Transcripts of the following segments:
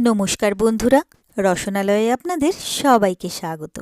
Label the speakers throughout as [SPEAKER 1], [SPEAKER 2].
[SPEAKER 1] নমস্কার বন্ধুরা, রসনালয়ে আপনাদের সবাইকে স্বাগত।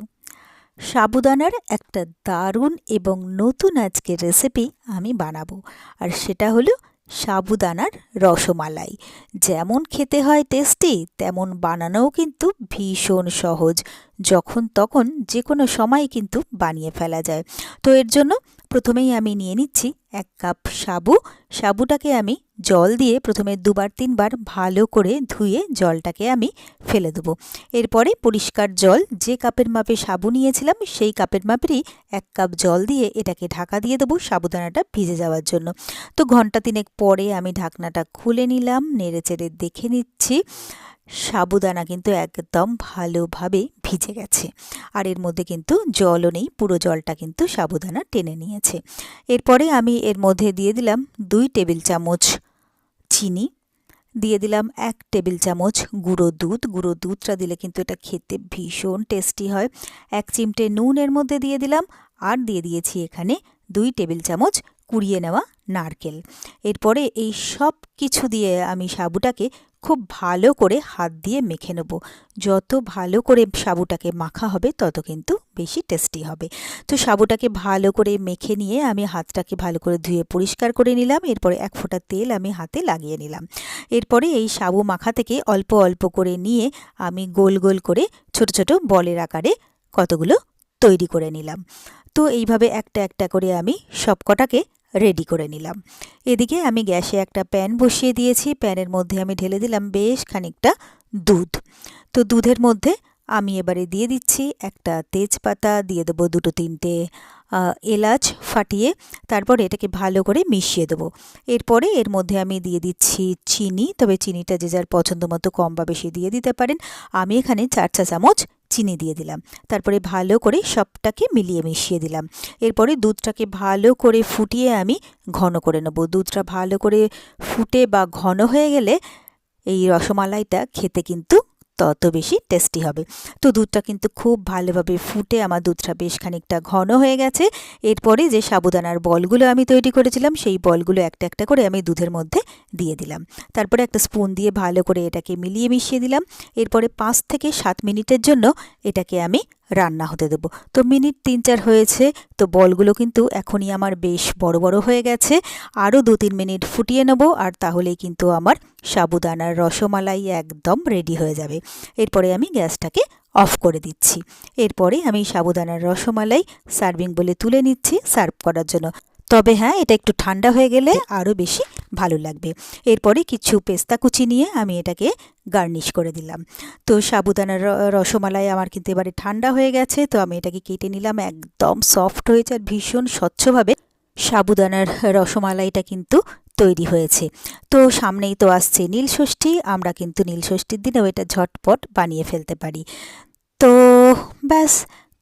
[SPEAKER 1] সাবুদানার একটা দারুণ এবং নতুন আজকের রেসিপি আমি বানাবো, আর সেটা হলো সাবুদানার রসমালাই। যেমন খেতে হয় টেস্টি তেমন বানানোও কিন্তু ভীষণ সহজ। যখন তখন যে কোনো সময় কিন্তু বানিয়ে ফেলা যায়। তো এর জন্য প্রথমেই আমি নিয়ে নিচ্ছি এক কাপ সাবু। সাবুটাকে আমি জল দিয়ে প্রথমে দুবার তিনবার ভালো করে ধুয়ে জলটাকে আমি ফেলে দেবো। এরপরে পরিষ্কার জল, যে কাপের মাপে সাবু নিয়েছিলাম, সেই কাপের মাপেরই এক কাপ জল দিয়ে এটাকে ঢাকা দিয়ে দেবো সাবুদানাটা ভিজে যাওয়ার জন্য। তো ঘণ্টা তিনেক পরে আমি ঢাকনাটা খুলে নিলাম, নেড়ে চেড়ে দেখে নিচ্ছি, সাবুদানা কিন্তু একদম ভালোভাবে ভিজে গেছে। আর এর মধ্যে কিন্তু জলও নেই, পুরো জলটা কিন্তু সাবুদানা টেনে নিয়েছে। এরপরে আমি এর মধ্যে দিয়ে দিলাম দুই টেবিল চামচ চিনি, দিয়ে দিলাম এক টেবিল চামচ গুঁড়ো দুধ। গুঁড়ো দুধটা দিলে কিন্তু এটা খেতে ভীষণ টেস্টি হয়। এক চিমটে নুন এর মধ্যে দিয়ে দিলাম আর দিয়ে দিয়েছি এখানে দুই টেবিল চামচ কুড়িয়ে নেওয়া নারকেল। এরপরে এই সব কিছু দিয়ে আমি সাবুটাকে খুব ভালো করে হাত দিয়ে মেখে নেব। যত ভালো করে সাবুটাকে মাখা হবে তত কিন্তু বেশি টেস্টি হবে। তো সাবুটাকে ভালো করে মেখে নিয়ে আমি হাতটাকে ভালো করে ধুয়ে পরিষ্কার করে নিলাম। এরপরে এক ফোঁটা তেল আমি হাতে লাগিয়ে নিলাম। এরপরে এই সাবু মাখা থেকে অল্প অল্প করে নিয়ে আমি গোল গোল করে ছোট ছোট বলের আকারে কতগুলো তৈরি করে নিলাম। তো এইভাবে একটা একটা করে আমি সবকটাকে রেডি করে নিলাম। এদিকে আমি গ্যাসে একটা প্যান বসিয়ে দিয়েছি। প্যানের মধ্যে আমি ঢেলে দিলাম বেশ খানিকটা দুধ। তো দুধের মধ্যে আমি এবারে দিয়ে দিচ্ছি একটা তেজপাতা, দিয়ে দেবো দুটো তিনটে এলাচ ফাটিয়ে তারপর এটাকে ভালো করে মিশিয়ে দেবো। এরপরে এর মধ্যে আমি দিয়ে দিচ্ছি চিনি, তবে চিনিটা যে যার পছন্দ মতো কম বা বেশি দিয়ে দিতে পারেন। আমি এখানে চার চা চামচ চিনি দিয়ে দিলাম। তারপরে ভালো করে সবটাকে মিলিয়ে মিশিয়ে দিলাম। এরপরে দুধটাকে ভালো করে ফুটিয়ে আমি ঘন করে নেব। দুধটা ভালো করে ফুটে বা ঘন হয়ে গেলে এই রসমালাইটা খেতে কিন্তু তত বেশি টেস্টি হবে। তো দুধটা কিন্তু খুব ভালোভাবে ফুটে আমার দুধটা বেশ খানিকটা ঘন হয়ে গেছে। এরপরে যে সাবুদানার বলগুলো আমি তৈরি করেছিলাম, সেই বলগুলো একটা একটা করে আমি দুধের মধ্যে দিয়ে দিলাম। তারপরে একটা স্পুন দিয়ে ভালো করে এটাকে মিলিয়ে মিশিয়ে দিলাম। এরপরে পাঁচ থেকে সাত মিনিটের জন্য এটাকে আমি রান্না হতে দেবো। তো মিনিট তিন চার হয়েছে, তো বলগুলো কিন্তু এখনই আমার বেশ বড় বড় হয়ে গেছে। আরও দু তিন মিনিট ফুটিয়ে নেব আর তাহলেই কিন্তু আমার সাবুদানার রসমালাই একদম রেডি হয়ে যাবে। এরপরে আমি গ্যাসটাকে অফ করে দিচ্ছি। এরপরে আমি সাবুদানার রসমালাই সার্ভিং বলে তুলে নিচ্ছি সার্ভ করার জন্য। তবে হ্যাঁ এটা একটু ঠান্ডা হয়ে গেলে আরও বেশি ভালো লাগবে। এরপরে কিছু পেস্তা কুচি নিয়ে আমি এটাকে গার্নিশ করে দিলাম। তো সাবুদানার রসমালাই আমার কিন্তু এবারে ঠান্ডা হয়ে গেছে, তো আমি এটাকে কেটে নিলাম, একদম সফট হয়েছে আর ভীষণ স্বচ্ছভাবে। সাবুদানার রসমালাইটা কিন্তু তৈরি হয়েছে। তো সামনেই তো আসছে নীলষষ্ঠী আমরা কিন্তু নীলষষ্ঠীর দিনেও এটা ঝটপট বানিয়ে ফেলতে পারি। তো ব্যাস